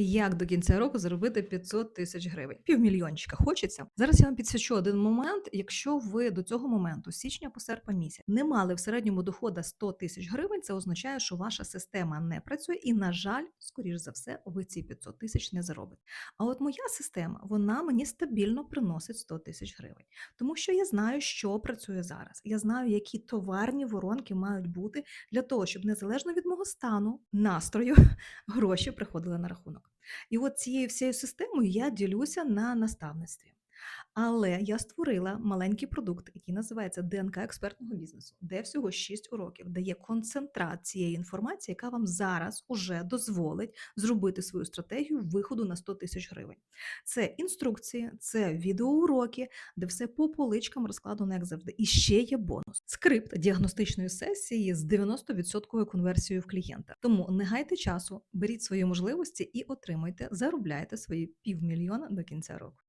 Як до кінця року заробити 500 тисяч гривень? Півмільйончика хочеться. Зараз я вам підсвічу один момент. Якщо ви до цього моменту, січня по серпень місяць, не мали в середньому дохода 100 тисяч гривень, це означає, що ваша система не працює, і, на жаль, скоріш за все, ви ці 500 тисяч не заробите. А от моя система, вона мені стабільно приносить 100 тисяч гривень, тому що я знаю, що працює зараз. Я знаю, які товарні воронки мають бути для того, щоб незалежно від мого стану, настрою, гроші приходили на рахунок. І от цією всією системою я ділюся на наставництві. Але я створила маленький продукт, який називається ДНК експертного бізнесу, де всього 6 уроків, де є концентрат цієї інформації, яка вам зараз уже дозволить зробити свою стратегію виходу на 100 тисяч гривень. Це інструкції, це відеоуроки, де все по поличкам розкладено, як завжди. І ще є бонус: скрипт діагностичної сесії з 90% конверсією в клієнта. Тому не гайте часу, беріть свої можливості і отримуйте, заробляйте свої півмільйона до кінця року.